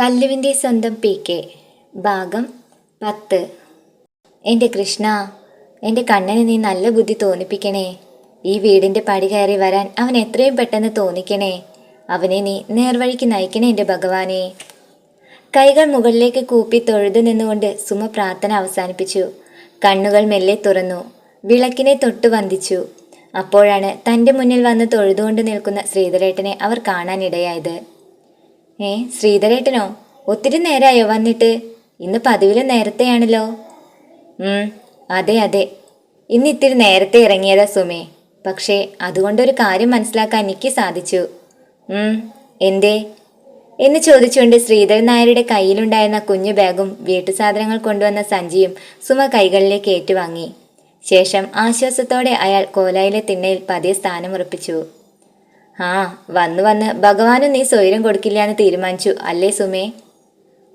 കല്ലുവിന്റെ സ്വന്തം P K. ഭാഗം പത്ത്. എന്റെ കൃഷ്ണ എന്റെ കണ്ണന് നീ നല്ല ബുദ്ധി തോന്നിപ്പിക്കണേ. ഈ വീടിന്റെ പടി കയറി വരാൻ അവൻ എത്രയും പെട്ടെന്ന് തോന്നിക്കണേ. അവനെ നീ നേർവഴിക്ക് നയിക്കണേ എന്റെ ഭഗവാനെ. കൈകൾ മുകളിലേക്ക് കൂപ്പി തൊഴുതു നിന്നുകൊണ്ട് സുമ പ്രാർത്ഥന അവസാനിപ്പിച്ചു. കണ്ണുകൾ മെല്ലെ തുറന്നു. വിളക്കിനെ തൊട്ടു വന്ദിച്ചു. അപ്പോഴാണ് തന്റെ മുന്നിൽ വന്ന് തൊഴുതുകൊണ്ട് നിൽക്കുന്ന ശ്രീധരേട്ടനെ അവർ കാണാനിടയായത്. ഏ ശ്രീധരേട്ടനോ? ഒത്തിരി നേരമായോ വന്നിട്ട്? ഇന്ന് പതിവിലെ നേരത്തെയാണല്ലോ. അതെ അതെ. ഇന്ന് ഇത്തിരി നേരത്തെ ഇറങ്ങിയതാ സുമേ. പക്ഷേ അതുകൊണ്ടൊരു കാര്യം മനസ്സിലാക്കാൻ എനിക്ക് സാധിച്ചു. എന്തേ? എന്ന് ചോദിച്ചുകൊണ്ട് ശ്രീധരൻ നായരുടെ കയ്യിലുണ്ടായിരുന്ന കുഞ്ഞു ബാഗും വീട്ടു സാധനങ്ങൾ കൊണ്ടുവന്ന സഞ്ചിയും സുമ കൈകളിലേക്ക് ഏറ്റുവാങ്ങി. ശേഷം ആശ്വാസത്തോടെ അയാൾ കോലായിലെ തിണ്ണയിൽ പതിയെ സ്ഥാനമുറപ്പിച്ചു. ആ വന്നു വന്ന് ഭഗവാനും നീ സ്വൈരം കൊടുക്കില്ല എന്ന് തീരുമാനിച്ചു അല്ലേ സുമേ?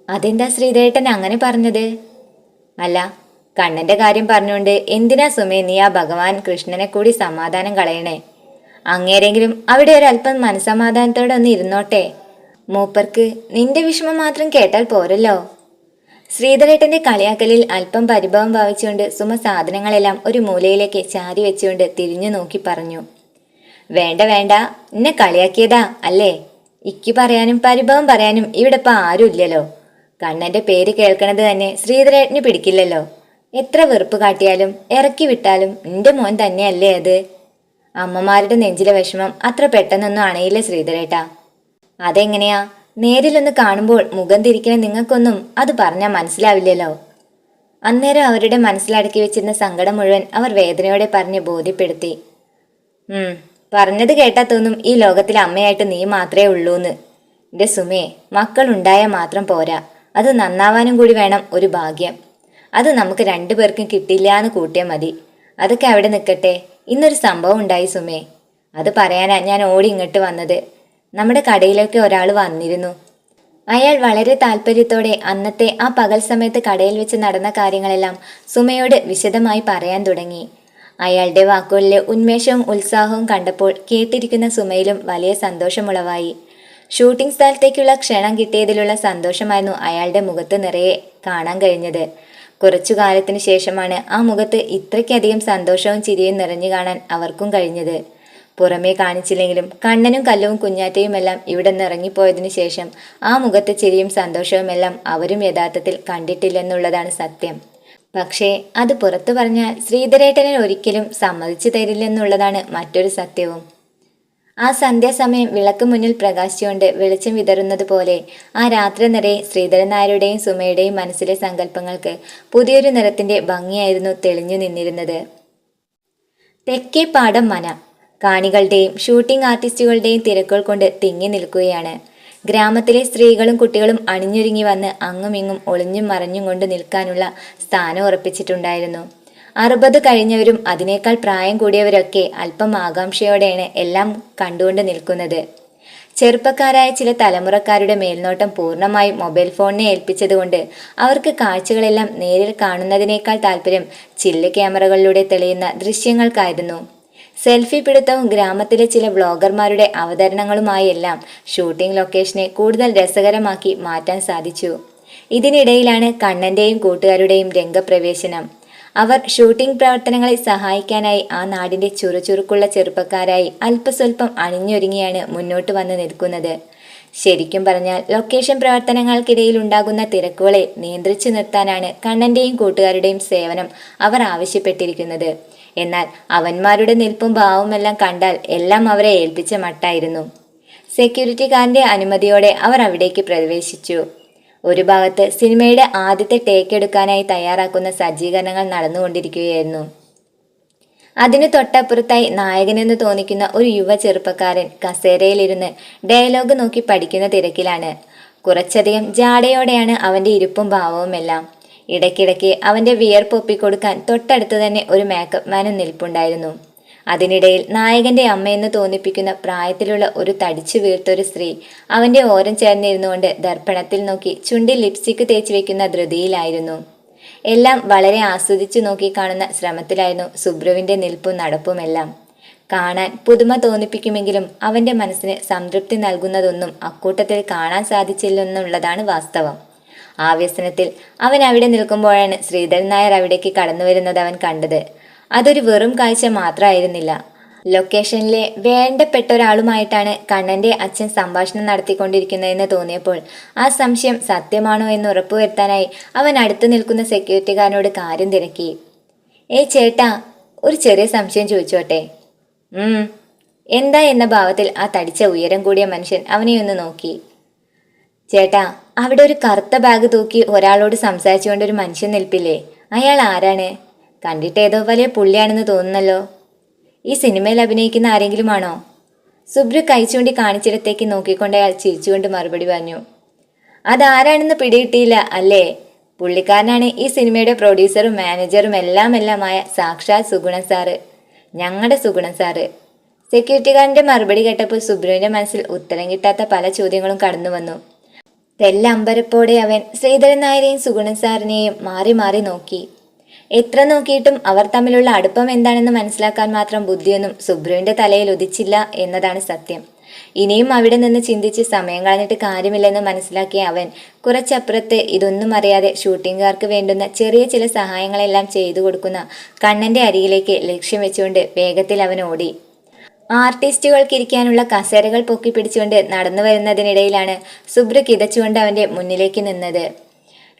അതെന്താ ശ്രീധേട്ടൻ അങ്ങനെ പറഞ്ഞത്? അല്ല കണ്ണന്റെ കാര്യം പറഞ്ഞുകൊണ്ട് എന്തിനാ സുമേ നീ ആ ഭഗവാൻ കൃഷ്ണനെ കൂടി സമാധാനം കളയണേ? അങ്ങേരെങ്കിലും അവിടെ ഒരല്പം മനസമാധാനത്തോടെ ഒന്ന് ഇരുന്നോട്ടെ? മൂപ്പർക്ക് നിന്റെ വിഷമം മാത്രം കേട്ടാൽ പോരല്ലോ. ശ്രീധരേട്ടന്റെ കളിയാക്കലിൽ അല്പം പരിഭവം ഭാവിച്ചുകൊണ്ട് സുമ സാധനങ്ങളെല്ലാം ഒരു മൂലയിലേക്ക് ചാരി വെച്ചുകൊണ്ട് തിരിഞ്ഞു നോക്കി പറഞ്ഞു. വേണ്ട വേണ്ട. എന്നെ കളിയാക്കിയതാ അല്ലേ? ഇക്ക് പറയാനും പരിഭവം പറയാനും ഇവിടെ ഇപ്പൊ ആരും ഇല്ലല്ലോ കണ്ണന്റെ പേര് കേൾക്കണത് തന്നെ ശ്രീധരേട്ടന് പിടിക്കില്ലല്ലോ. എത്ര വെറുപ്പ് കാട്ടിയാലും ഇറക്കി വിട്ടാലും നിന്റെ മോൻ തന്നെയല്ലേ അത്? അമ്മമാരുടെ നെഞ്ചിലെ വിഷമം അത്ര പെട്ടെന്നൊന്നും അണയില്ല ശ്രീധരേട്ടാ. അതെങ്ങനെയാ? നേരിലൊന്ന് കാണുമ്പോൾ മുഖം തിരിക്കണ നിങ്ങൾക്കൊന്നും അത് പറഞ്ഞാൽ മനസ്സിലാവില്ലല്ലോ. അന്നേരം അവരുടെ മനസ്സിലടക്കി വെച്ചിരുന്ന സങ്കടം മുഴുവൻ അവർ വേദനയോടെ പറഞ്ഞ് ബോധ്യപ്പെടുത്തി. പറഞ്ഞത് കേട്ടാ തോന്നും ഈ ലോകത്തിൽ അമ്മയായിട്ട് നീ മാത്രമേ ഉള്ളൂന്ന്. എന്റെ സുമേ മക്കളുണ്ടായാൽ മാത്രം പോരാ. അത് നന്നാവാനും കൂടി വേണം ഒരു ഭാഗ്യം. അത് നമുക്ക് രണ്ടു പേർക്കും കിട്ടില്ല എന്ന് കൂട്ടിയാൽ മതി. അതൊക്കെ അവിടെ നിൽക്കട്ടെ ഇന്നൊരു സംഭവം ഉണ്ടായി സുമേ. അത് പറയാനാ ഞാൻ ഓടി ഇങ്ങോട്ട് വന്നത്. നമ്മുടെ കടയിലൊക്കെ ഒരാൾ വന്നിരുന്നു. അയാൾ വളരെ താല്പര്യത്തോടെ അന്നത്തെ ആ പകൽ സമയത്ത് കടയിൽ വെച്ച് നടന്ന കാര്യങ്ങളെല്ലാം സുമയോട് വിശദമായി പറയാൻ തുടങ്ങി. അയാളുടെ വാക്കുകളിലെ ഉന്മേഷവും ഉത്സാഹവും കണ്ടപ്പോൾ കേട്ടിരിക്കുന്ന സുമയിലും വലിയ സന്തോഷമുളവായി. ഷൂട്ടിംഗ് സ്ഥലത്തേക്കുള്ള ക്ഷണം കിട്ടിയതിലുള്ള സന്തോഷമായിരുന്നു അയാളുടെ മുഖത്ത് നിറയെ കാണാൻ കഴിഞ്ഞത്. കുറച്ചു കാലത്തിന് ശേഷമാണ് ആ മുഖത്ത് ഇത്രയ്ക്കധികം സന്തോഷവും ചിരിയും നിറഞ്ഞു കാണാൻ അവർക്കും കഴിഞ്ഞത്. പുറമേ കാണിച്ചില്ലെങ്കിലും കണ്ണനും കല്ലവും കുഞ്ഞാറ്റയുമെല്ലാം ഇവിടെ നിന്ന് ഇറങ്ങിപ്പോയതിനു ശേഷം ആ മുഖത്തെ ചിരിയും സന്തോഷവുമെല്ലാം അവരും യഥാർത്ഥത്തിൽ കണ്ടിട്ടില്ലെന്നുള്ളതാണ് സത്യം. പക്ഷേ അത് പുറത്തു പറഞ്ഞാൽ ശ്രീധരേട്ടനെ ഒരിക്കലും സമ്മതിച്ചു തരില്ലെന്നുള്ളതാണ് മറ്റൊരു സത്യവും. ആ സന്ധ്യാസമയം വിളക്ക് മുന്നിൽ പ്രകാശിച്ചുകൊണ്ട് വെളിച്ചം വിതറുന്നത് പോലെ ആ രാത്രി നിറയെ ശ്രീധരൻ നായരുടെയും സുമയുടെയും മനസ്സിലെ സങ്കല്പങ്ങൾക്ക് പുതിയൊരു നിറത്തിന്റെ ഭംഗിയായിരുന്നു തെളിഞ്ഞു നിന്നിരുന്നത്. തെക്കേ പാടം മന. കാണികളുടെയും ഷൂട്ടിംഗ് ആർട്ടിസ്റ്റുകളുടെയും തിരക്കുകൾ കൊണ്ട് തിങ്ങി നിൽക്കുകയാണ്. ഗ്രാമത്തിലെ സ്ത്രീകളും കുട്ടികളും അണിഞ്ഞൊരുങ്ങി വന്ന് അങ്ങുമിങ്ങും ഒളിഞ്ഞും മറഞ്ഞും കൊണ്ട് നിൽക്കാനുള്ള സ്ഥാനം ഉറപ്പിച്ചിട്ടുണ്ടായിരുന്നു. അറുപത് കഴിഞ്ഞവരും അതിനേക്കാൾ പ്രായം കൂടിയവരൊക്കെ അല്പം ആകാംക്ഷയോടെയാണ് എല്ലാം കണ്ടുകൊണ്ട് നിൽക്കുന്നത്. ചെറുപ്പക്കാരായ ചില തലമുറക്കാരുടെ മേൽനോട്ടം പൂർണമായും മൊബൈൽ ഫോണിനെ ഏൽപ്പിച്ചതുകൊണ്ട് അവർക്ക് കാഴ്ചകളെല്ലാം നേരിൽ കാണുന്നതിനേക്കാൾ താല്പര്യം ചില്ല് ക്യാമറകളിലൂടെ തെളിയുന്ന ദൃശ്യങ്ങൾക്കായിരുന്നു. സെൽഫി പിടുത്തവും ഗ്രാമത്തിലെ ചില വ്ളോഗർമാരുടെ അവതരണങ്ങളുമായി എല്ലാം ഷൂട്ടിംഗ് ലൊക്കേഷനെ കൂടുതൽ രസകരമാക്കി മാറ്റാൻ സാധിച്ചു. ഇതിനിടയിലാണ് കണ്ണന്റെയും കൂട്ടുകാരുടെയും രംഗപ്രവേശനം. അവർ ഷൂട്ടിംഗ് പ്രവർത്തനങ്ങളെ സഹായിക്കാനായി ആ നാടിന്റെ ചുറുചുറുക്കുള്ള ചെറുപ്പക്കാരായി അല്പസ്വല്പം അണിഞ്ഞൊരുങ്ങിയാണ് മുന്നോട്ട് വന്ന് നിൽക്കുന്നത്. ശരിക്കും പറഞ്ഞാൽ ലൊക്കേഷൻ പ്രവർത്തനങ്ങൾക്കിടയിൽ ഉണ്ടാകുന്ന തിരക്കുകളെ നിയന്ത്രിച്ചു നിർത്താനാണ് കണ്ണന്റെയും കൂട്ടുകാരുടെയും സേവനം അവർ ആവശ്യപ്പെട്ടിരിക്കുന്നത്. എന്നാൽ അവന്മാരുടെ നിൽപ്പും ഭാവുമെല്ലാം കണ്ടാൽ എല്ലാം അവരെ ഏൽപ്പിച്ച മട്ടായിരുന്നു. സെക്യൂരിറ്റിക്കാരന്റെ അനുമതിയോടെ അവർ അവിടേക്ക് പ്രവേശിച്ചു. ഒരു ഭാഗത്ത് സിനിമയുടെ ആദ്യത്തെ ടേക്ക് എടുക്കാനായി തയ്യാറാക്കുന്ന സജ്ജീകരണങ്ങൾ നടന്നുകൊണ്ടിരിക്കുകയായിരുന്നു. അതിനു തൊട്ടപ്പുറത്തായി നായകനെന്ന് തോന്നിക്കുന്ന ഒരു യുവ ചെറുപ്പക്കാരൻ കസേരയിലിരുന്ന് ഡയലോഗ് നോക്കി പഠിക്കുന്ന തിരക്കിലാണ്. കുറച്ചധികം ജാടയോടെയാണ് അവന്റെ ഇരിപ്പും ഭാവവുമെല്ലാം. ഇടയ്ക്കിടയ്ക്ക് അവന്റെ വിയർപ്പ് ഒപ്പിക്കൊടുക്കാൻ തൊട്ടടുത്ത് തന്നെ ഒരു മേക്കപ്പ് മാനും നിൽപ്പുണ്ടായിരുന്നു. അതിനിടയിൽ നായകന്റെ അമ്മയെന്ന് തോന്നിപ്പിക്കുന്ന പ്രായത്തിലുള്ള ഒരു തടിച്ചു വീർത്തൊരു സ്ത്രീ അവന്റെ ഓരം ചേർന്നിരുന്നുകൊണ്ട് ദർപ്പണത്തിൽ നോക്കി ചുണ്ടിൽ ലിപ്സ്റ്റിക് തേച്ച് വെക്കുന്ന ധൃതിയിലായിരുന്നു. എല്ലാം വളരെ ആസ്വദിച്ചു നോക്കി കാണുന്ന ശ്രമത്തിലായിരുന്നു സുബ്രുവിന്റെ നിൽപ്പും നടപ്പുമെല്ലാം കാണാൻ പുതുമ തോന്നിപ്പിക്കുമെങ്കിലും അവന്റെ മനസ്സിന് സംതൃപ്തി നൽകുന്നതൊന്നും അക്കൂട്ടത്തിൽ കാണാൻ സാധിച്ചില്ലെന്നുള്ളതാണ് വാസ്തവം. ആ വ്യസനത്തിൽ അവൻ അവിടെ നിൽക്കുമ്പോഴാണ് ശ്രീധരൻ നായർ അവിടേക്ക് കടന്നു വരുന്നത് അവൻ കണ്ടത്. അതൊരു വെറും കാഴ്ച മാത്രമായിരുന്നില്ല. ലൊക്കേഷനിലെ വേണ്ടപ്പെട്ട ഒരാളുമായിട്ടാണ് കണ്ണന്റെ അച്ഛൻ സംഭാഷണം നടത്തിക്കൊണ്ടിരിക്കുന്നതെന്ന് തോന്നിയപ്പോൾ ആ സംശയം സത്യമാണോ എന്ന് ഉറപ്പുവരുത്താനായി അവൻ അടുത്ത് നിൽക്കുന്ന സെക്യൂരിറ്റിക്കാരനോട് കാര്യം തിരക്കി. ഏ ചേട്ടാ ഒരു ചെറിയ സംശയം ചോദിച്ചോട്ടെ? എന്താ? എന്ന ഭാവത്തിൽ ആ തടിച്ച ഉയരം കൂടിയ മനുഷ്യൻ അവനെ ഒന്ന് നോക്കി. ചേട്ടാ അവിടെ ഒരു കറുത്ത ബാഗ് തൂക്കി ഒരാളോട് സംസാരിച്ചുകൊണ്ട് ഒരു മനുഷ്യൻ നിൽപ്പില്ലേ? അയാൾ ആരാണ്? കണ്ടിട്ട് ഏതോ വലിയ പുള്ളിയാണെന്ന് തോന്നുന്നല്ലോ. ഈ സിനിമയിൽ അഭിനയിക്കുന്ന ആരെങ്കിലും ആണോ? സുബ്രു കൈ കാണിച്ചിടത്തേക്ക് നോക്കിക്കൊണ്ട് അയാൾ ചിരിച്ചുകൊണ്ട് മറുപടി പറഞ്ഞു. അതാരാണെന്ന് പിടികിട്ടിയില്ല അല്ലേ? പുള്ളിക്കാരനാണ് ഈ സിനിമയുടെ പ്രൊഡ്യൂസറും മാനേജറും എല്ലാം എല്ലാമായ സാക്ഷാത് സുഗുണൻ സാറ്. ഞങ്ങളുടെ സുഗുണൻ സാറ്. സെക്യൂരിറ്റിക്കാരന്റെ മറുപടി കേട്ടപ്പോൾ സുബ്രുവിന്റെ മനസ്സിൽ ഉത്തരം കിട്ടാത്ത പല ചോദ്യങ്ങളും കടന്നു വന്നു തെല്ലമ്പരപ്പോടെ അവൻ ശ്രീധരൻ നായരെയും സുഗുണൻ സാറിനെയും മാറി മാറി നോക്കി. എത്ര നോക്കിയിട്ടും അവർ തമ്മിലുള്ള അടുപ്പം എന്താണെന്ന് മനസ്സിലാക്കാൻ മാത്രം ബുദ്ധിയൊന്നും സുബ്രുവിന്റെ തലയിൽ ഉദിച്ചില്ല എന്നതാണ് സത്യം. ഇനിയും അവിടെ നിന്ന് ചിന്തിച്ച് സമയം കളഞ്ഞിട്ട് കാര്യമില്ലെന്ന് മനസ്സിലാക്കിയ അവൻ കുറച്ചപ്പുറത്ത് ഇതൊന്നും അറിയാതെ ഷൂട്ടിംഗുകാർക്ക് വേണ്ടുന്ന ചെറിയ ചില സഹായങ്ങളെല്ലാം ചെയ്തു കൊടുക്കുന്ന കണ്ണന്റെ അരികിലേക്ക് ലക്ഷ്യം വെച്ചുകൊണ്ട് വേഗത്തിൽ അവൻ ഓടി. ആർട്ടിസ്റ്റുകൾക്ക് ഇരിക്കാനുള്ള കസേരകൾ പൊക്കി പിടിച്ചുകൊണ്ട് നടന്നു വരുന്നതിനിടയിലാണ് സുബ്ര കിതച്ചുകൊണ്ട് അവന്റെ മുന്നിലേക്ക് നിന്നത്.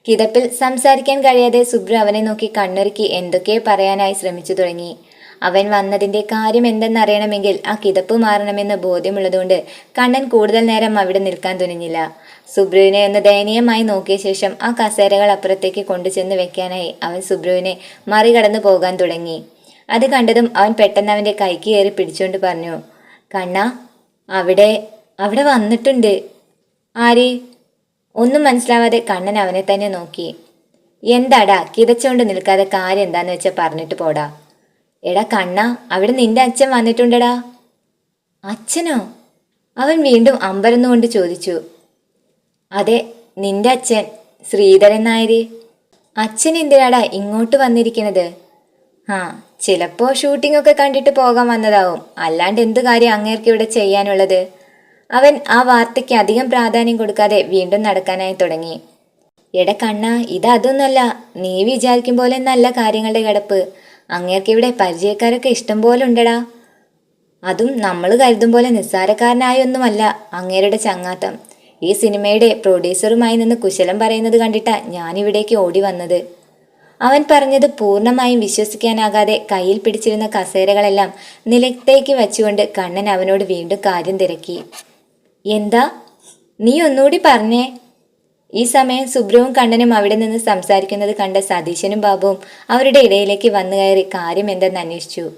കിതപ്പിൽ സംസാരിക്കാൻ കഴിയാതെ സുബ്ര അവനെ നോക്കി കണ്ണൊരുക്കി എന്തൊക്കെ പറയാനായി ശ്രമിച്ചു തുടങ്ങി. അവൻ വന്നതിന്റെ കാര്യം എന്തെന്നറിയണമെങ്കിൽ ആ കിതപ്പ് മാറണമെന്ന് ബോധ്യമുള്ളതുകൊണ്ട് കണ്ണൻ കൂടുതൽ നേരം അവിടെ നിൽക്കാൻ തുനിഞ്ഞില്ല. സുബ്രുവിനെ ഒന്ന് ദയനീയമായി നോക്കിയ ശേഷം ആ കസേരകൾ അപ്പുറത്തേക്ക് കൊണ്ടുചെന്ന് വെക്കാനായി അവൻ സുബ്രുവിനെ മറികടന്നു പോകാൻ തുടങ്ങി. അത് കണ്ടതും അവൻ പെട്ടെന്ന് അവന്റെ കൈക്ക് കയറി പിടിച്ചുകൊണ്ട് പറഞ്ഞു കണ്ണ അവിടെ അവിടെ വന്നിട്ടുണ്ട്. ആര്? ഒന്നും മനസ്സിലാവാതെ കണ്ണൻ അവനെ തന്നെ നോക്കി. എന്താടാ കിതച്ചുകൊണ്ട് നിൽക്കാതെ കാര്യം എന്താന്ന് വെച്ചാൽ പറഞ്ഞിട്ട് പോടാ. എടാ കണ്ണ അവിടെ നിന്റെ അച്ഛൻ വന്നിട്ടുണ്ടടാ. അച്ഛനോ? അവൻ വീണ്ടും അമ്പരന്നുകൊണ്ട് ചോദിച്ചു. അതെ നിന്റെ അച്ഛൻ ശ്രീധരൻ നായര്. അച്ഛൻ എന്തിനാടാ ഇങ്ങോട്ട് വന്നിരിക്കുന്നത് ആ ചിലപ്പോ ഷൂട്ടിംഗ് ഒക്കെ കണ്ടിട്ട് പോകാൻ വന്നതാവും. അല്ലാണ്ട് എന്തു കാര്യം അങ്ങേർക്ക് ഇവിടെ ചെയ്യാനുള്ളത്? അവൻ ആ വാർത്തയ്ക്ക് അധികം പ്രാധാന്യം കൊടുക്കാതെ വീണ്ടും നടക്കാനായി തുടങ്ങി. എട കണ്ണ ഇതതൊന്നല്ല നീ വിചാരിക്കും പോലെ നല്ല കാര്യങ്ങളുടെ കിടപ്പ്. അങ്ങേർക്ക് ഇവിടെ പരിചയക്കാരൊക്കെ ഇഷ്ടം പോലെ ഉണ്ടടാ. അതും നമ്മൾ കരുതും പോലെ നിസ്സാരക്കാരനായൊന്നുമല്ല അങ്ങേരുടെ ചങ്ങാത്തം. ഈ സിനിമയുടെ പ്രൊഡ്യൂസറുമായി നിന്ന് കുശലം പറയുന്നത് കണ്ടിട്ടാ ഞാനിവിടേക്ക് ഓടി വന്നത്. അവൻ പറഞ്ഞത് പൂർണമായും വിശ്വസിക്കാനാകാതെ കയ്യിൽ പിടിച്ചിരുന്ന കസേരകളെല്ലാം നിലത്തേക്ക് വച്ചുകൊണ്ട് കണ്ണൻ അവനോട് വീണ്ടും കാര്യം തിരക്കി. എന്താ? നീ ഒന്നുകൂടി പറഞ്ഞേ. ഈ സമയം സുബ്രവും കണ്ണനും അവിടെ നിന്ന് സംസാരിക്കുന്നത് കണ്ട സതീശനും ബാബുവും അവരുടെ ഇടയിലേക്ക് വന്നു കയറി കാര്യം എന്തെന്ന് അന്വേഷിച്ചു.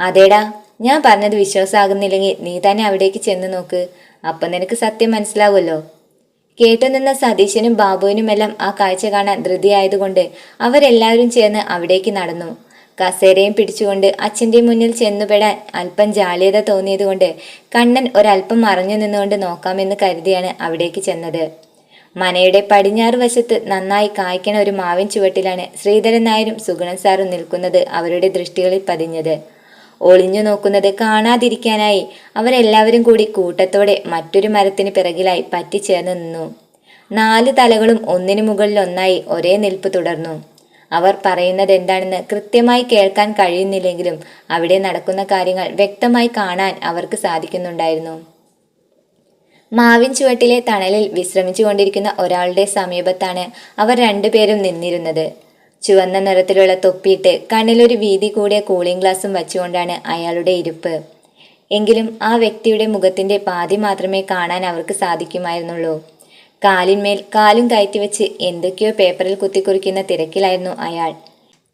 അതേടാ ഞാൻ പറഞ്ഞത് വിശ്വാസമാകുന്നില്ലെങ്കിൽ നീ തന്നെ അവിടേക്ക് ചെന്ന് നോക്ക്. അപ്പം നിനക്ക് സത്യം മനസ്സിലാവുമല്ലോ. കേട്ടുനിന്ന സതീശനും ബാബുവിനുമെല്ലാം ആ കാഴ്ച കാണാൻ ധൃതിയായതുകൊണ്ട് അവരെല്ലാവരും ചേർന്ന് അവിടേക്ക് നടന്നു. കസേരയും പിടിച്ചുകൊണ്ട് അച്ഛന്റെ മുന്നിൽ ചെന്നുപെടാൻ അല്പം ജാള്യത തോന്നിയതുകൊണ്ട് കണ്ണൻ ഒരല്പം മറഞ്ഞു നിന്നുകൊണ്ട് നോക്കാമെന്ന് കരുതിയാണ് അവിടേക്ക് ചെന്നത്. മനയുടെ പടിഞ്ഞാറ് വശത്ത് നന്നായി കായ്ക്കണ ഒരു മാവിൻ ചുവട്ടിലാണ് ശ്രീധരൻ നായരും സുഗുണൻ സാറും നിൽക്കുന്നത് അവരുടെ ദൃഷ്ടികളിൽ പതിഞ്ഞത്. ഒളിഞ്ഞു നോക്കുന്നത് കാണാതിരിക്കാനായി അവരെല്ലാവരും കൂടി കൂട്ടത്തോടെ മറ്റൊരു മരത്തിന് പിറകിലായി പറ്റിച്ചേർന്ന് നിന്നു. നാല് തലകളും ഒന്നിനു മുകളിൽ ഒന്നായി ഒരേ നിൽപ്പ് തുടർന്നു. അവർ പറയുന്നത് എന്താണെന്ന് കൃത്യമായി കേൾക്കാൻ കഴിയുന്നില്ലെങ്കിലും അവിടെ നടക്കുന്ന കാര്യങ്ങൾ വ്യക്തമായി കാണാൻ അവർക്ക് സാധിക്കുന്നുണ്ടായിരുന്നു. മാവിൻ ചുവട്ടിലെ തണലിൽ വിശ്രമിച്ചു കൊണ്ടിരിക്കുന്ന ഒരാളുടെ സമീപത്താണ് അവർ രണ്ടുപേരും നിന്നിരുന്നത്. ചുവന്ന നിറത്തിലുള്ള തൊപ്പിയിട്ട് കണ്ണിലൊരു വീതി കൂടിയ കൂളിംഗ് ഗ്ലാസും വച്ചുകൊണ്ടാണ് അയാളുടെ ഇരിപ്പ്. എങ്കിലും ആ വ്യക്തിയുടെ മുഖത്തിന്റെ പാതി മാത്രമേ കാണാൻ അവർക്ക് സാധിക്കുമായിരുന്നുള്ളൂ. കാലിന്മേൽ കാലും കയറ്റിവെച്ച് എന്തൊക്കെയോ പേപ്പറിൽ കുത്തിക്കുറിക്കുന്ന തിരക്കിലായിരുന്നു അയാൾ.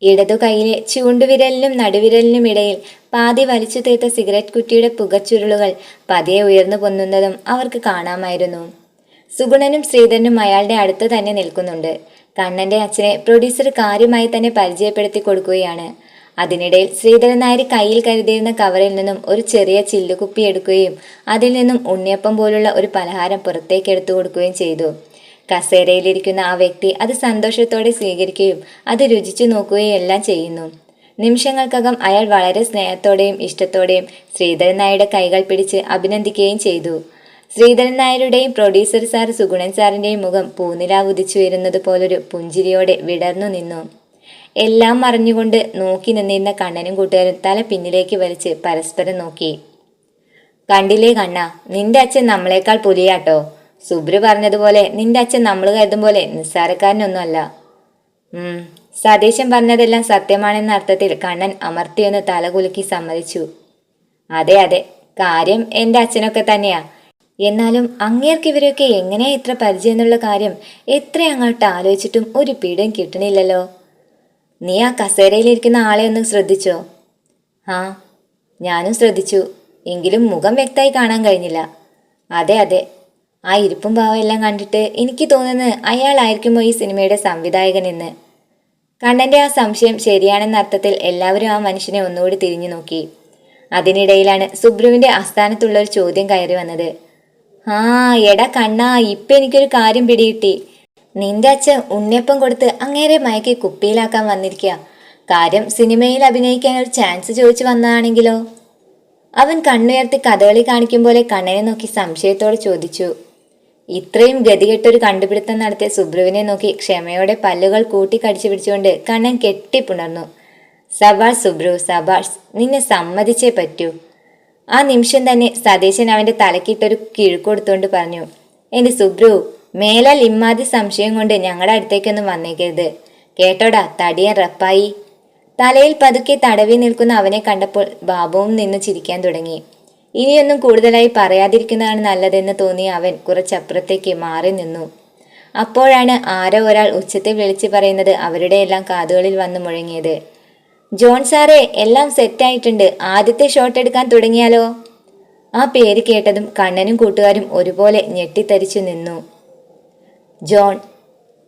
ഇടതു കൈയിലെ ചൂണ്ടുവിരലിനും നടുവിരലിനും ഇടയിൽ പാതി വലിച്ചു തീർത്ത സിഗരറ്റ് കുറ്റിയുടെ പുകച്ചുരുളുകൾ പതിയെ ഉയർന്നു പൊന്നുന്നതും അവർക്ക് കാണാമായിരുന്നു. സുഗുണനും ശ്രീധരനും അയാളുടെ അടുത്ത് തന്നെ നിൽക്കുന്നുണ്ട്. കണ്ണന്റെ അച്ഛനെ പ്രൊഡ്യൂസർ കാര്യമായി തന്നെ പരിചയപ്പെടുത്തി കൊടുക്കുകയാണ്. അതിനിടയിൽ ശ്രീധരൻ നായർ കയ്യിൽ കരുതിയിരുന്ന കവറിൽ നിന്നും ഒരു ചെറിയ ചില്ലുകുപ്പി എടുക്കുകയും അതിൽ നിന്നും ഉണ്ണിയപ്പം പോലുള്ള ഒരു പലഹാരം പുറത്തേക്ക് എടുത്തു കൊടുക്കുകയും ചെയ്തു. കസേരയിലിരിക്കുന്ന ആ വ്യക്തി അത് സന്തോഷത്തോടെ സ്വീകരിക്കുകയും അത് രുചിച്ചു നോക്കുകയും എല്ലാം ചെയ്യുന്നു. നിമിഷങ്ങൾക്കകം അയാൾ വളരെ സ്നേഹത്തോടെയും ഇഷ്ടത്തോടെയും ശ്രീധരൻ നായരുടെ കൈകൾ പിടിച്ച് അഭിനന്ദിക്കുകയും ചെയ്തു. ശ്രീധരൻ നായരുടെയും പ്രൊഡ്യൂസർ സാർ സുഗുണൻ സാറിന്റെയും മുഖം പൂനിലാവ് ഉദിച്ചു വരുന്നത് പോലൊരു പുഞ്ചിരിയോടെ വിടർന്നു നിന്നു. എല്ലാം മറിഞ്ഞുകൊണ്ട് നോക്കി നിന്നിരുന്ന കണ്ണനും കൂട്ടുകാരും തല പിന്നിലേക്ക് വലിച്ച് പരസ്പരം നോക്കി. കണ്ടില്ലേ കണ്ണ നിന്റെ അച്ഛൻ നമ്മളെക്കാൾ പുലിയാട്ടോ? സുബ്രു പറഞ്ഞതുപോലെ നിന്റെ അച്ഛൻ നമ്മൾ കരുതും പോലെ നിസ്സാരക്കാരനൊന്നുമല്ല. ഉം സതീശൻ പറഞ്ഞതെല്ലാം സത്യമാണെന്ന അർത്ഥത്തിൽ കണ്ണൻ അമർത്തിയൊന്ന് തലകുലുക്കി സമ്മതിച്ചു. അതെ അതെ കാര്യം എന്റെ അച്ഛനൊക്കെ തന്നെയാ. എന്നാലും അങ്ങേർക്ക് ഇവരെയൊക്കെ എങ്ങനെയാ ഇത്ര പരിചയം എന്നുള്ള കാര്യം എത്ര അങ്ങോട്ട് ആലോചിച്ചിട്ടും ഒരു പീഡം കിട്ടണില്ലല്ലോ. നീ ആ കസേരയിലിരിക്കുന്ന ആളെ ഒന്ന് ശ്രദ്ധിച്ചോ? ആ ഞാനും ശ്രദ്ധിച്ചു. എങ്കിലും മുഖം വ്യക്തമായി കാണാൻ കഴിഞ്ഞില്ല. അതെ അതെ. ആ ഇരിപ്പും ഭാവം എല്ലാം കണ്ടിട്ട് എനിക്ക് തോന്നുന്നത് അയാളായിരിക്കുമോ ഈ സിനിമയുടെ സംവിധായകൻ എന്ന്. കണ്ണന്റെ ആ സംശയം ശരിയാണെന്ന അർത്ഥത്തിൽ എല്ലാവരും ആ മനുഷ്യനെ ഒന്നുകൂടി തിരിഞ്ഞു നോക്കി. അതിനിടയിലാണ് സുബ്രുവിന്റെ ആസ്ഥാനത്തുള്ള ഒരു ചോദ്യം കയറി വന്നത്. ആ എടാ കണ്ണാ ഇപ്പൊ എനിക്കൊരു കാര്യം പിടികിട്ടി. നിന്റെ അച്ഛൻ ഉണ്ണിയപ്പം കൊടുത്ത് അങ്ങേരെ മയക്കി കുപ്പിയിലാക്കാൻ വന്നിരിക്കുക കാര്യം സിനിമയിൽ അഭിനയിക്കാൻ ഒരു ചാൻസ് ചോദിച്ചു വന്നതാണെങ്കിലോ? അവൻ കണ്ണുയർത്തി കഥകളി കാണിക്കും പോലെ കണ്ണനെ നോക്കി സംശയത്തോടെ ചോദിച്ചു. ഇത്രയും ഗതികെട്ടൊരു കണ്ടുപിടുത്തം നടത്തിയ സുബ്രുവിനെ നോക്കി ക്ഷമയോടെ പല്ലുകൾ കൂട്ടി കടിച്ചു പിടിച്ചുകൊണ്ട് കണ്ണൻ കെട്ടിപ്പുണർന്നു. സബാഷ് സുബ്രു സബാഷ് നിന്നെ സമ്മതിച്ചേ പറ്റൂ. ആ നിമിഷം തന്നെ സതീശൻ അവന്റെ തലക്കിട്ടൊരു കിഴുക്കൊടുത്തുകൊണ്ട് പറഞ്ഞു എന്റെ സുബ്രു മേലാൽ ഇമ്മാതി സംശയം കൊണ്ട് ഞങ്ങളുടെ അടുത്തേക്കൊന്നും വന്നേക്കരുത്. കേട്ടോടാ തടിയൻ റപ്പായി. തലയിൽ പതുക്കെ തടവി നിൽക്കുന്ന അവനെ കണ്ടപ്പോൾ ബാബുവും നിന്ന് ചിരിക്കാൻ തുടങ്ങി. ഇനിയൊന്നും കൂടുതലായി പറയാതിരിക്കുന്നതാണ് നല്ലതെന്ന് തോന്നി അവൻ കുറച്ചപ്പുറത്തേക്ക് മാറി നിന്നു. അപ്പോഴാണ് ആരോ ഒരാൾ ഉച്ചത്തിൽ വിളിച്ചു പറയുന്നത് അവരുടെ എല്ലാം കാതുകളിൽ വന്നു മുഴങ്ങിയത്. ജോൺ സാറേ എല്ലാം സെറ്റായിട്ടുണ്ട് ആദ്യത്തെ ഷോട്ട് എടുക്കാൻ തുടങ്ങിയാലോ? ആ പേര് കേട്ടതും കണ്ണനും കൂട്ടുകാരും ഒരുപോലെ ഞെട്ടിത്തരിച്ചു നിന്നു. ജോൺ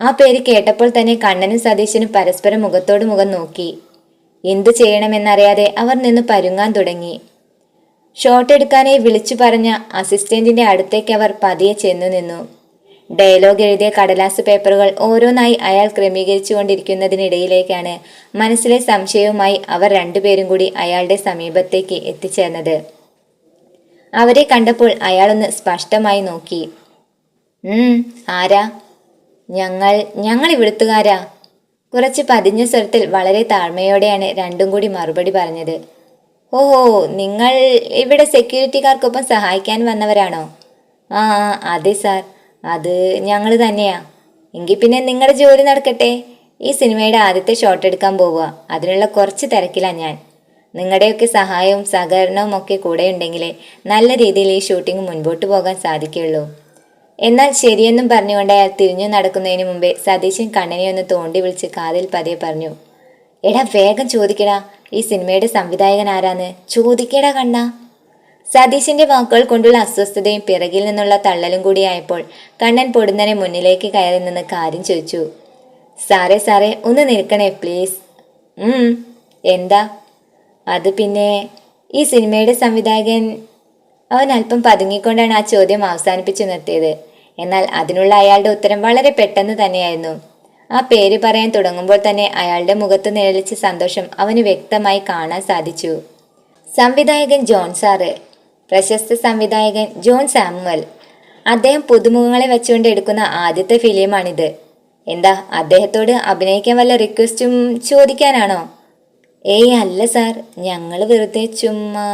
ആ പേര് കേട്ടപ്പോൾ തന്നെ കണ്ണനും സതീശനും പരസ്പരം മുഖത്തോട് മുഖം നോക്കി. എന്തു ചെയ്യണമെന്നറിയാതെ അവർ നിന്ന് പരുങ്ങാൻ തുടങ്ങി. ഷോട്ട് എടുക്കാനായി വിളിച്ചു പറഞ്ഞ അസിസ്റ്റന്റിന്റെ അടുത്തേക്ക് അവർ പതിയെ ചെന്നു നിന്നു. ഡയലോഗ് എഴുതിയ കടലാസ് പേപ്പറുകൾ ഓരോന്നായി അയാൾ ക്രമീകരിച്ചു കൊണ്ടിരിക്കുന്നതിനിടയിലേക്കാണ് മനസ്സിലെ സംശയവുമായി അവർ രണ്ടുപേരും കൂടി അയാളുടെ സമീപത്തേക്ക് എത്തിച്ചേർന്നത്. അവരെ കണ്ടപ്പോൾ അയാളൊന്ന് സ്പഷ്ടമായി നോക്കി. ഉം ആരാ? ഞങ്ങൾ ഞങ്ങൾ ഇവിടുത്തുകാരാ? കുറച്ച് പതിഞ്ഞ സ്വരത്തിൽ വളരെ താഴ്മയോടെയാണ് രണ്ടും കൂടി മറുപടി പറഞ്ഞത്. ഓഹോ നിങ്ങൾ ഇവിടെ സെക്യൂരിറ്റിക്കാർക്കൊപ്പം സഹായിക്കാൻ വന്നവരാണോ? ആ, അതെ സാർ. അത് ഞങ്ങൾ തന്നെയാ. എങ്കിൽ പിന്നെ നിങ്ങളുടെ ജോലി നടക്കട്ടെ. ഈ സിനിമയുടെ ആദ്യത്തെ ഷോട്ട് എടുക്കാൻ പോവുക. അതിനുള്ള കുറച്ച് തിരക്കിലാണ് ഞാൻ. നിങ്ങളുടെയൊക്കെ സഹായവും സഹകരണവും ഒക്കെ കൂടെ ഉണ്ടെങ്കിലേ നല്ല രീതിയിൽ ഈ ഷൂട്ടിംഗ് മുൻപോട്ട് പോകാൻ സാധിക്കുള്ളൂ എന്നാൽ ശരിയെന്നും പറഞ്ഞുകൊണ്ട് അയാൾ തിരിഞ്ഞു നടക്കുന്നതിന് മുമ്പേ സതീശൻ കണ്ണനെ ഒന്ന് തോണ്ടി വിളിച്ച് കാതിൽ പതിയെ പറഞ്ഞു എടാ വേഗം ചോദിക്കടാ ഈ സിനിമയുടെ സംവിധായകൻ ആരാന്ന്? ചോദിക്കടാ കണ്ണ. സതീശന്റെ വാക്കുകൾ കൊണ്ടുള്ള അസ്വസ്ഥതയും പിറകിൽ നിന്നുള്ള തള്ളലും കൂടിയായപ്പോൾ കണ്ണൻ പൊടുന്നനെ മുന്നിലേക്ക് കയറി നിന്ന് കാര്യം ചോദിച്ചു. സാറേ സാറേ ഒന്ന് നിൽക്കണേ പ്ലീസ്. എന്താ? അത് പിന്നെ ഈ സിനിമയുടെ സംവിധായകൻ അവൻ അല്പം പതുങ്ങിക്കൊണ്ടാണ് ആ ചോദ്യം അവസാനിപ്പിച്ചു നിർത്തിയത്. എന്നാൽ അതിനുള്ള അയാളുടെ ഉത്തരം വളരെ പെട്ടെന്ന് തന്നെയായിരുന്നു. ആ പേര് പറയാൻ തുടങ്ങുമ്പോൾ തന്നെ അയാളുടെ മുഖത്ത് നിഴലിച്ച സന്തോഷം അവന് വ്യക്തമായി കാണാൻ സാധിച്ചു. സംവിധായകൻ ജോൺ സാറ് പ്രശസ്ത സംവിധായകൻ ജോൺ സാമുവൽ. അദ്ദേഹം പുതുമുഖങ്ങളെ വെച്ചുകൊണ്ട് എടുക്കുന്ന ആദ്യത്തെ ഫിലിമാണിത്. എന്താ അദ്ദേഹത്തോട് അഭിനയിക്കാൻ വല്ല റിക്വസ്റ്റും ചോദിക്കാനാണോ? ഏയ് അല്ല സാർ ഞങ്ങൾ വെറുതെ ചുമ്മാ.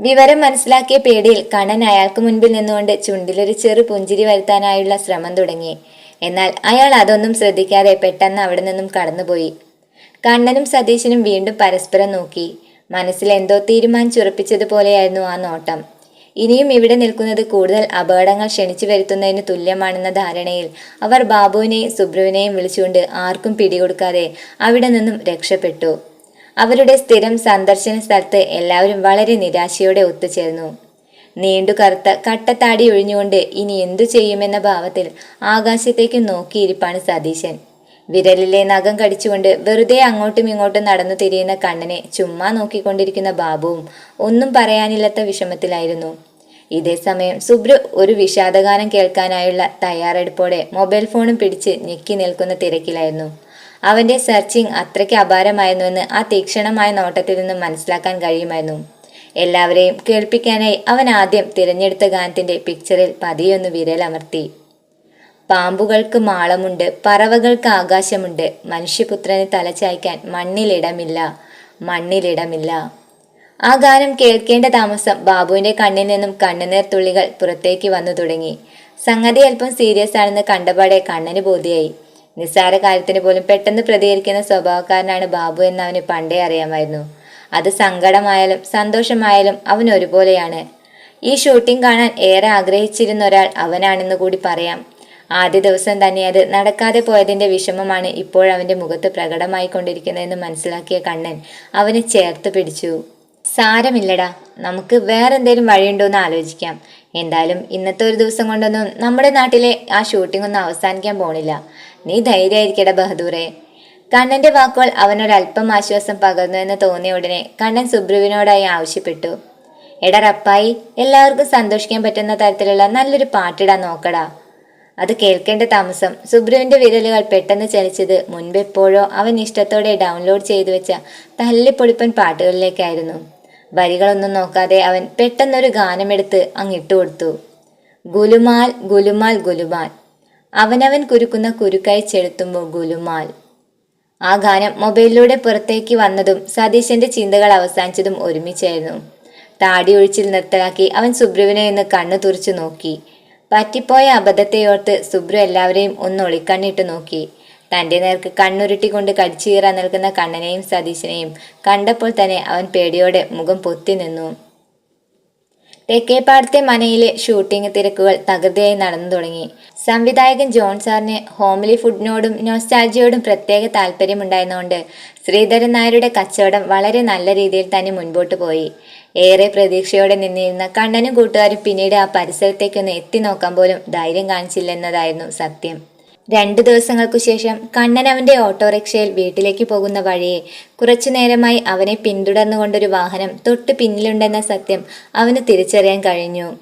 വിവരം മനസ്സിലാക്കിയ പേടിയിൽ കണ്ണൻ അയാൾക്ക് മുൻപിൽ നിന്നുകൊണ്ട് ചുണ്ടിലൊരു ചെറു പുഞ്ചിരി വരുത്താനായുള്ള ശ്രമം തുടങ്ങി. എന്നാൽ അയാൾ അതൊന്നും ശ്രദ്ധിക്കാതെ പെട്ടെന്ന് അവിടെ നിന്നും കടന്നുപോയി. കണ്ണനും സതീശനും വീണ്ടും പരസ്പരം നോക്കി. മനസ്സിൽ എന്തോ തീരുമാനിച്ചുറപ്പിച്ചതുപോലെയായിരുന്നു ആ നോട്ടം. ഇനിയും ഇവിടെ നിൽക്കുന്നത് കൂടുതൽ അപകടങ്ങൾ ക്ഷണിച്ചു വരുത്തുന്നതിന് തുല്യമാണെന്ന ധാരണയിൽ അവർ ബാബുവിനെയും സുബ്രുവിനെയും വിളിച്ചുകൊണ്ട് ആർക്കും പിടികൊടുക്കാതെ അവിടെ നിന്നും രക്ഷപ്പെട്ടു. അവരുടെ സ്ഥിരം സന്ദർശന സ്ഥലത്ത് എല്ലാവരും വളരെ നിരാശയോടെ ഒത്തുചേർന്നു. നീണ്ടു കറുത്ത കട്ടത്താടി ഒഴിഞ്ഞുകൊണ്ട് ഇനി എന്തു ചെയ്യുമെന്ന ഭാവത്തിൽ ആകാശത്തേക്ക് നോക്കിയിരിപ്പാണ് സതീശൻ. വിരലിലെ നഖം കടിച്ചുകൊണ്ട് വെറുതെ അങ്ങോട്ടും ഇങ്ങോട്ടും നടന്നു തിരിയുന്ന കണ്ണനെ ചുമ്മാ നോക്കിക്കൊണ്ടിരിക്കുന്ന ബാബുവും ഒന്നും പറയാനില്ലാത്ത വിഷമത്തിലായിരുന്നു. ഇതേ സമയം സുബ്രു ഒരു വിഷാദഗാനം കേൾക്കാനായുള്ള തയ്യാറെടുപ്പോടെ മൊബൈൽ ഫോണും പിടിച്ച് ഞെക്കി നിൽക്കുന്ന തിരക്കിലായിരുന്നു. അവന്റെ സെർച്ചിങ് അത്രയ്ക്ക് അപാരമായിരുന്നുവെന്ന് ആ തീക്ഷണമായ നോട്ടത്തിൽ നിന്നും മനസ്സിലാക്കാൻ കഴിയുമായിരുന്നു. എല്ലാവരെയും കേൾപ്പിക്കാനായി അവൻ ആദ്യം തിരഞ്ഞെടുത്ത ഗാനത്തിന്റെ പിക്ചറിൽ പതിയൊന്ന് വിരലമർത്തി. പാമ്പുകൾക്ക് മാളമുണ്ട് പറവകൾക്ക് ആകാശമുണ്ട്. മനുഷ്യപുത്രനെ തലചായ്ക്കാൻ മണ്ണിലിടമില്ല മണ്ണിലിടമില്ല. ആ ഗാനം കേൾക്കേണ്ട താമസം ബാബുവിന്റെ കണ്ണിൽ നിന്നും കണ്ണുനീർ തുള്ളികൾ പുറത്തേക്ക് വന്നു തുടങ്ങി. സംഗതി അല്പം സീരിയസ് ആണെന്ന് കണ്ടപാടെ കണ്ണന് ബോധ്യായി. നിസ്സാര കാര്യത്തിന് പോലും പെട്ടെന്ന് പ്രതികരിക്കുന്ന സ്വഭാവക്കാരനാണ് ബാബു എന്ന് അവന് പണ്ടേ അറിയാമായിരുന്നു. അത് സങ്കടമായാലും സന്തോഷമായാലും അവൻ ഒരുപോലെയാണ് ഈ ഷൂട്ടിംഗ് കാണാൻ ഏറെ ആഗ്രഹിച്ചിരുന്ന ഒരാൾ അവനാണെന്ന് കൂടി പറയാം. ആദ്യ ദിവസം തന്നെ അത് നടക്കാതെ പോയതിന്റെ വിഷമമാണ് ഇപ്പോഴവന്റെ മുഖത്ത് പ്രകടമായിക്കൊണ്ടിരിക്കുന്നതെന്ന് മനസ്സിലാക്കിയ കണ്ണൻ അവനെ ചേർത്ത് പിടിച്ചു. സാരമില്ലടാ നമുക്ക് വേറെന്തേലും വഴിയുണ്ടോന്ന് ആലോചിക്കാം. എന്തായാലും ഇന്നത്തെ ഒരു ദിവസം കൊണ്ടൊന്നും നമ്മുടെ നാട്ടിലെ ആ ഷൂട്ടിംഗ് ഒന്നും അവസാനിക്കാൻ പോണില്ല. നീ ധൈര്യമായിരിക്കട ബഹദൂറെ. കണ്ണന്റെ വാക്കുകൾ അവനൊരല്പം ആശ്വാസം പകർന്നു എന്ന് തോന്നിയ ഉടനെ കണ്ണൻ സുബ്രുവിനോടായി ആവശ്യപ്പെട്ടു. എടാ റപ്പായി എല്ലാവർക്കും സന്തോഷിക്കാൻ പറ്റുന്ന തരത്തിലുള്ള നല്ലൊരു പാട്ടിടാൻ നോക്കടാ. അത് കേൾക്കേണ്ട താമസം. സുബ്രുവിന്റെ വിരലുകൾ പെട്ടെന്ന് ചലിച്ചത് മുൻപെപ്പോഴോ അവൻ ഇഷ്ടത്തോടെ ഡൗൺലോഡ് ചെയ്തു വെച്ച തല്ലിപ്പൊളിപ്പൻ പാട്ടുകളിലേക്കായിരുന്നു. വരികളൊന്നും നോക്കാതെ അവൻ പെട്ടെന്നൊരു ഗാനമെടുത്ത് അങ്ങിട്ടു കൊടുത്തു. ഗുലുമാൽ ഗുലുമാൽ ഗുലുമാൽ. അവനവൻ കുരുക്കുന്ന കുരുക്കായി ചെലുത്തുമ്പോൾ ഗുലുമാൽ. ആ ഗാനം മൊബൈലിലൂടെ പുറത്തേക്ക് വന്നതും സതീശന്റെ ചിന്തകൾ അവസാനിച്ചതും ഒരുമിച്ചായിരുന്നു. താടി ഒഴിച്ചിൽ നിർത്തലാക്കി അവൻ സുബ്രുവിനെ നിന്ന് കണ്ണു തുറച്ചു നോക്കി. പറ്റിപ്പോയ അബദ്ധത്തെയോർത്ത് സുബ്രു എല്ലാവരെയും ഒന്ന് ഒളിക്കണ്ണിട്ട് നോക്കി. തന്റെ നേർക്ക് കണ്ണുരുട്ടിക്കൊണ്ട് കടിച്ചുകീറാൻ നിൽക്കുന്ന കണ്ണനെയും സതീശനെയും കണ്ടപ്പോൾ തന്നെ അവൻ പേടിയോടെ മുഖം പൊത്തി നിന്നു. തെക്കേപ്പാടത്തെ മനയിലെ ഷൂട്ടിംഗ് തിരക്കുകൾ തകൃതിയായി നടന്നു തുടങ്ങി. സംവിധായകൻ ജോൺ സാറിന് ഹോംലി ഫുഡിനോടും നോസ്റ്റാൾജിയോടും പ്രത്യേക താല്പര്യമുണ്ടായിരുന്നുകൊണ്ട് ശ്രീധരൻ നായരുടെ കച്ചവടം വളരെ നല്ല രീതിയിൽ തന്നെ മുൻപോട്ട് പോയി. ഏറെ പ്രതീക്ഷയോടെ നിന്നിരുന്ന കണ്ണനും കൂട്ടുകാരും പിന്നീട് ആ പരിസരത്തേക്കൊന്ന് എത്തി നോക്കാൻ പോലും ധൈര്യം കാണിച്ചില്ലെന്നതായിരുന്നു സത്യം. രണ്ടു ദിവസങ്ങൾക്കു ശേഷം കണ്ണൻ അവന്റെ ഓട്ടോറിക്ഷയിൽ വീട്ടിലേക്ക് പോകുന്ന വഴിയെ കുറച്ചു നേരമായി അവനെ പിന്തുടർന്നുകൊണ്ടൊരു വാഹനം തൊട്ട് പിന്നിലുണ്ടെന്ന സത്യം അവന് തിരിച്ചറിയാൻ കഴിഞ്ഞു.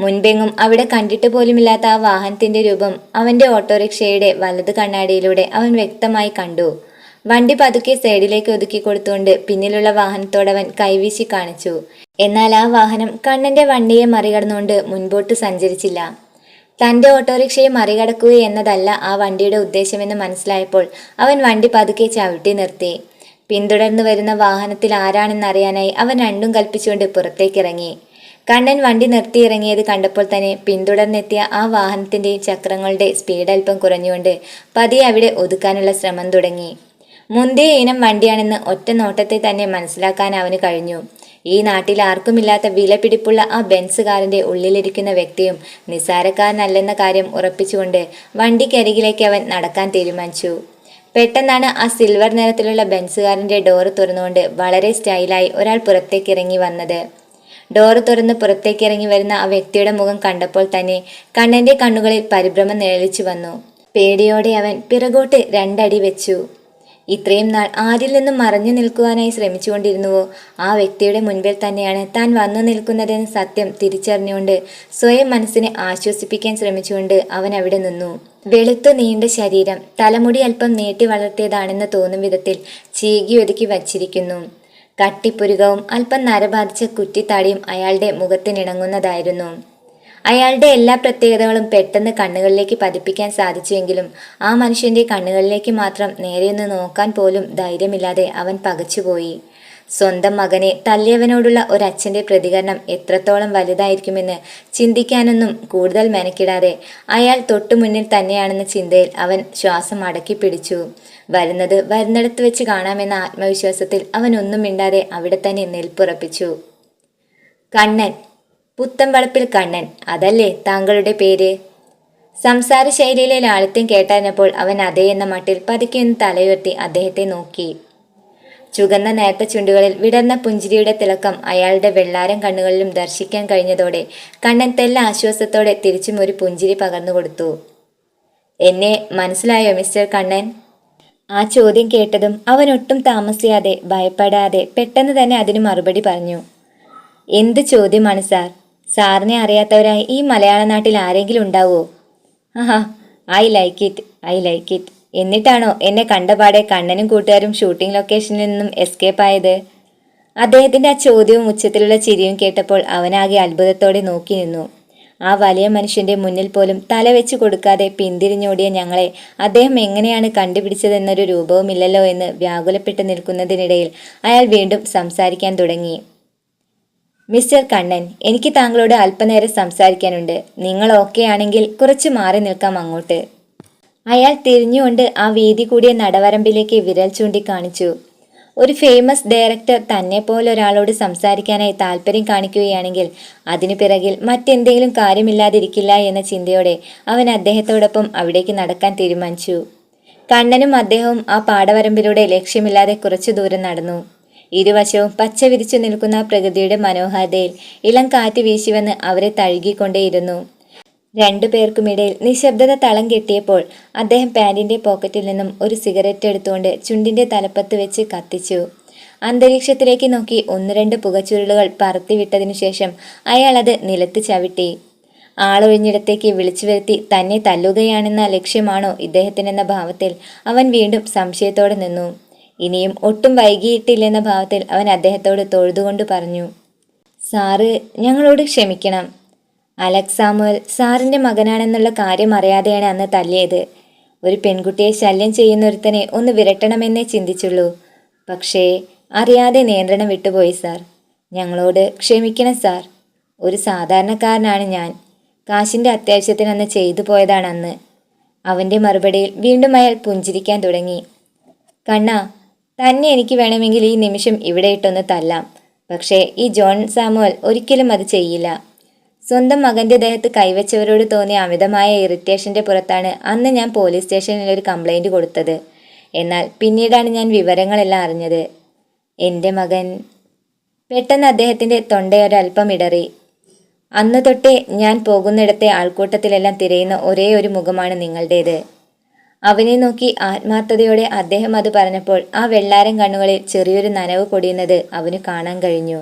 മുൻപെങ്ങും അവിടെ കണ്ടിട്ട് പോലുമില്ലാത്ത ആ വാഹനത്തിന്റെ രൂപം അവന്റെ ഓട്ടോറിക്ഷയുടെ വലത് കണ്ണാടിയിലൂടെ അവൻ വ്യക്തമായി കണ്ടു. വണ്ടി പതുക്കെ സൈഡിലേക്ക് ഒതുക്കി കൊടുത്തുകൊണ്ട് പിന്നിലുള്ള വാഹനത്തോടവൻ കൈവീശി കാണിച്ചു. എന്നാൽ ആ വാഹനം കണ്ണന്റെ വണ്ടിയെ മറികടന്നുകൊണ്ട് മുൻപോട്ട് സഞ്ചരിച്ചില്ല. തന്റെ ഓട്ടോറിക്ഷയെ മറികടക്കുക എന്നതല്ല ആ വണ്ടിയുടെ ഉദ്ദേശമെന്ന് മനസ്സിലായപ്പോൾ അവൻ വണ്ടി പതുക്കെ ചവിട്ടി നിർത്തി. പിന്തുടർന്നു വരുന്ന വാഹനത്തിൽ ആരാണെന്നറിയാനായി അവൻ രണ്ടും കൽപ്പിച്ചുകൊണ്ട് പുറത്തേക്കിറങ്ങി. കണ്ണൻ വണ്ടി നിർത്തിയിറങ്ങിയത് കണ്ടപ്പോൾ തന്നെ പിന്തുടർന്നെത്തിയ ആ വാഹനത്തിന്റെയും ചക്രങ്ങളുടെ സ്പീഡ് അല്പം കുറഞ്ഞുകൊണ്ട് പതിയെ അവിടെ ഒതുക്കാനുള്ള ശ്രമം തുടങ്ങി. മുന്തിയ ഇനം വണ്ടിയാണെന്ന് ഒറ്റ നോട്ടത്തെ തന്നെ മനസ്സിലാക്കാൻ അവന് കഴിഞ്ഞു. ഈ നാട്ടിൽ ആർക്കുമില്ലാത്ത വിലപിടിപ്പുള്ള ആ ബെൻസ് കാറിന്റെ ഉള്ളിലിരിക്കുന്ന വ്യക്തിയും നിസാരക്കാരനല്ലെന്ന കാര്യം ഉറപ്പിച്ചുകൊണ്ട് വണ്ടിക്കരികിലേക്ക് അവൻ നടക്കാൻ തീരുമാനിച്ചു. പെട്ടെന്നാണ് ആ സിൽവർ നിറത്തിലുള്ള ബെൻസുകാരന്റെ ഡോറ് തുറന്നുകൊണ്ട് വളരെ സ്റ്റൈലായി ഒരാൾ പുറത്തേക്ക് ഇറങ്ങി വന്നത്. ഡോറ് തുറന്ന് പുറത്തേക്ക് ഇറങ്ങി വരുന്ന ആ വ്യക്തിയുടെ മുഖം കണ്ടപ്പോൾ തന്നെ കണ്ണന്റെ കണ്ണുകളിൽ പരിഭ്രമം നിഴലിച്ചു വന്നു. പേടിയോടെ അവൻ പിറകോട്ട് രണ്ടടി വെച്ചു. ഇത്രയും നാൾ ആരിൽ നിന്നും മറഞ്ഞു നിൽക്കുവാനായി ശ്രമിച്ചുകൊണ്ടിരുന്നുവോ? ആ വ്യക്തിയുടെ മുൻപിൽ തന്നെയാണ് താൻ വന്നു നിൽക്കുന്നതെന്ന് സത്യം തിരിച്ചറിഞ്ഞുകൊണ്ട് സ്വയം മനസ്സിനെ ആശ്വസിപ്പിക്കാൻ ശ്രമിച്ചുകൊണ്ട് അവൻ അവിടെ നിന്നു. വെളുത്തു നീണ്ട ശരീരം തലമുടി അല്പം നീട്ടി വളർത്തിയതാണെന്ന് തോന്നും വിധത്തിൽ ചീകി ഒതുക്കി വച്ചിരിക്കുന്നു. കട്ടിപ്പുരുകവും അല്പം നരബാധിച്ച കുറ്റിത്താടിയും അയാളുടെ മുഖത്തിനിണങ്ങുന്നതായിരുന്നു. അയാളുടെ എല്ലാ പ്രത്യേകതകളും പെട്ടെന്ന് കണ്ണുകളിലേക്ക് പതിപ്പിക്കാൻ സാധിച്ചുവെങ്കിലും ആ മനുഷ്യന്റെ കണ്ണുകളിലേക്ക് മാത്രം നേരെയൊന്ന് നോക്കാൻ പോലും ധൈര്യമില്ലാതെ അവൻ പകച്ചുപോയി. സ്വന്തം മകനെ തല്ലിയവനോടുള്ള ഒരച്ഛന്റെ പ്രതികരണം എത്രത്തോളം വലുതായിരിക്കുമെന്ന് ചിന്തിക്കാനൊന്നും കൂടുതൽ മെനക്കിടാതെ അയാൾ തൊട്ടു മുന്നിൽ തന്നെയാണെന്ന ചിന്തയിൽ അവൻ ശ്വാസം അടക്കി പിടിച്ചു. വരുന്നത് വരുന്നിടത്ത് വെച്ച് കാണാമെന്ന ആത്മവിശ്വാസത്തിൽ അവൻ ഒന്നും മിണ്ടാതെ അവിടെ തന്നെ നിൽപ്പുറപ്പിച്ചു. കണ്ണൻ പുത്തമ്പളപ്പിൽ കണ്ണൻ. അതല്ലേ താങ്കളുടെ പേര്? സംസാര ശൈലിയിലെ ലാളിത്യം കേട്ടറിഞ്ഞപ്പോൾ അവൻ അതേ എന്ന മട്ടിൽ പതുക്കെ ഒന്ന് തലയുയർത്തി അദ്ദേഹത്തെ നോക്കി. ചുകന്ന നേർത്ത ചുണ്ടുകളിൽ വിടർന്ന പുഞ്ചിരിയുടെ തിളക്കം അയാളുടെ വെള്ളാരം കണ്ണുകളിലും ദർശിക്കാൻ കഴിഞ്ഞതോടെ കണ്ണൻ തെല്ല ആശ്വാസത്തോടെ തിരിച്ചും ഒരു പുഞ്ചിരി പകർന്നു കൊടുത്തു. എന്നെ മനസ്സിലായോ മിസ്റ്റർ കണ്ണൻ? ആ ചോദ്യം കേട്ടതും അവൻ ഒട്ടും താമസിയാതെ ഭയപ്പെടാതെ പെട്ടെന്ന് തന്നെ അതിന് മറുപടി പറഞ്ഞു. എന്ത് ചോദ്യമാണ് സാർ? സാറിനെ അറിയാത്തവരായി ഈ മലയാള നാട്ടിൽ ആരെങ്കിലും ഉണ്ടാവോ? ആഹാ I like it I like it എന്നിട്ടാണോ എന്നെ കണ്ടപാടെ കണ്ണനും കൂട്ടുകാരും ഷൂട്ടിംഗ് ലൊക്കേഷനിൽ നിന്നും എസ്കേപ്പ് ആയത്? അദ്ദേഹത്തിന്റെ ആ ചോദ്യവും ഉച്ചത്തിലുള്ള ചിരിയും കേട്ടപ്പോൾ അവനാകെ അത്ഭുതത്തോടെ നോക്കി നിന്നു. ആ വലിയ മനുഷ്യന്റെ മുന്നിൽ പോലും തല വെച്ച് കൊടുക്കാതെ പിന്തിരിഞ്ഞോടിയ ഞങ്ങളെ അദ്ദേഹം എങ്ങനെയാണ് കണ്ടുപിടിച്ചതെന്നൊരു രൂപവുമില്ലല്ലോ എന്ന് വ്യാകുലപ്പെട്ട് നിൽക്കുന്നതിനിടയിൽ അയാൾ വീണ്ടും സംസാരിക്കാൻ തുടങ്ങി. മിസ്റ്റർ കണ്ണൻ എനിക്ക് താങ്കളോട് അല്പനേരം സംസാരിക്കാനുണ്ട്. നിങ്ങൾ ഓക്കെ ആണെങ്കിൽ കുറച്ച് മാറി നിൽക്കാം അങ്ങോട്ട്. അയാൾ തിരിഞ്ഞുകൊണ്ട് ആ വീതി കൂടിയ നടവരമ്പിലേക്ക് വിരൽ ചൂണ്ടിക്കാണിച്ചു ഒരു ഫേമസ് ഡയറക്ടർ തന്നെ പോലെ ഒരാളോട് സംസാരിക്കാനായി താല്പര്യം കാണിക്കുകയാണെങ്കിൽ അതിനു പിറകിൽ മറ്റെന്തെങ്കിലും കാര്യമില്ലാതിരിക്കില്ല എന്ന ചിന്തയോടെ അവൻ അദ്ദേഹത്തോടൊപ്പം അവിടേക്ക് നടക്കാൻ തീരുമാനിച്ചു. കണ്ണനും അദ്ദേഹവും ആ പാടവരമ്പിലൂടെ ലക്ഷ്യമില്ലാതെ കുറച്ചു ദൂരം നടന്നു. ഇരുവശവും പച്ച വിരിച്ചു നിൽക്കുന്ന പ്രകൃതിയുടെ മനോഹാരിതയിൽ ഇളം കാറ്റ് വീശിവന്ന് അവരെ തഴുകിക്കൊണ്ടേയിരുന്നു. രണ്ടു പേർക്കുമിടയിൽ നിശബ്ദത തളം കെട്ടിയപ്പോൾ അദ്ദേഹം പാൻറിന്റെ പോക്കറ്റിൽ നിന്നും ഒരു സിഗരറ്റ് എടുത്തുകൊണ്ട് ചുണ്ടിന്റെ തലപ്പത്ത് വെച്ച് കത്തിച്ചു. അന്തരീക്ഷത്തിലേക്ക് നോക്കി ഒന്ന് രണ്ട് പുകച്ചുരുളുകൾ പറത്തിവിട്ടതിനു ശേഷം അയാൾ അത് നിലത്ത് ചവിട്ടി. ആളൊഴിഞ്ഞിടത്തേക്ക് വിളിച്ചു വരുത്തി തന്നെ തല്ലുകയാണെന്ന ലക്ഷ്യമാണോ ഇദ്ദേഹത്തിനെന്ന ഭാവത്തിൽ അവൻ വീണ്ടും സംശയത്തോടെ നിന്നു. ഇനിയും ഒട്ടും വൈകിയിട്ടില്ലെന്ന ഭാവത്തിൽ അവൻ അദ്ദേഹത്തോട് തൊഴുതുകൊണ്ട് പറഞ്ഞു സാറ് ഞങ്ങളോട് ക്ഷമിക്കണം. അലക്സ് സാമുവൽ സാറിന്റെ മകനാണെന്നുള്ള കാര്യം അറിയാതെയാണ് അന്ന് തല്ലിയത്. ഒരു പെൺകുട്ടിയെ ശല്യം ചെയ്യുന്നൊരുത്തനെ ഒന്ന് വിരട്ടണമെന്നേ ചിന്തിച്ചുള്ളൂ. പക്ഷേ അറിയാതെ നിയന്ത്രണം വിട്ടുപോയി സാർ. ഞങ്ങളോട് ക്ഷമിക്കണം സാർ. ഒരു സാധാരണക്കാരനാണ് ഞാൻ. കാശിന്റെ അത്യാവശ്യത്തിന് അന്ന് ചെയ്തു പോയതാണ് അന്ന്. അവന്റെ മറുപടിയിൽ വീണ്ടും അയാൾ പുഞ്ചിരിക്കാൻ തുടങ്ങി. കണ്ണ തന്നെ എനിക്ക് വേണമെങ്കിൽ ഈ നിമിഷം ഇവിടെ ഇട്ടൊന്ന് തല്ലാം. പക്ഷേ ഈ ജോൺ സാമുവൽ ഒരിക്കലും അത് ചെയ്യില്ല. സ്വന്തം മകന്റെ ദേഹത്ത് കൈവച്ചവരോട് തോന്നിയ അമിതമായ ഇറിറ്റേഷന്റെ പുറത്താണ് അന്ന് ഞാൻ പോലീസ് സ്റ്റേഷനിൽ ഒരു കംപ്ലൈന്റ് കൊടുത്തത്. എന്നാൽ പിന്നീടാണ് ഞാൻ വിവരങ്ങളെല്ലാം അറിഞ്ഞത്. എന്റെ മകൻ പെട്ടെന്ന് അദ്ദേഹത്തിന്റെ തൊണ്ടയൊരൽപ്പം ഇടറി. അന്ന് തൊട്ടേ ഞാൻ പോകുന്നിടത്തെ ആൾക്കൂട്ടത്തിലെല്ലാം തിരയുന്ന ഒരേ ഒരു മുഖമാണ് നിങ്ങളുടേത്. അവനെ നോക്കി ആത്മാർത്ഥതയോടെ അദ്ദേഹം അത് പറഞ്ഞപ്പോൾ ആ വെള്ളാരം കണ്ണുകളിൽ ചെറിയൊരു നനവ് പൊടിയുന്നത് അവന് കാണാൻ കഴിഞ്ഞു.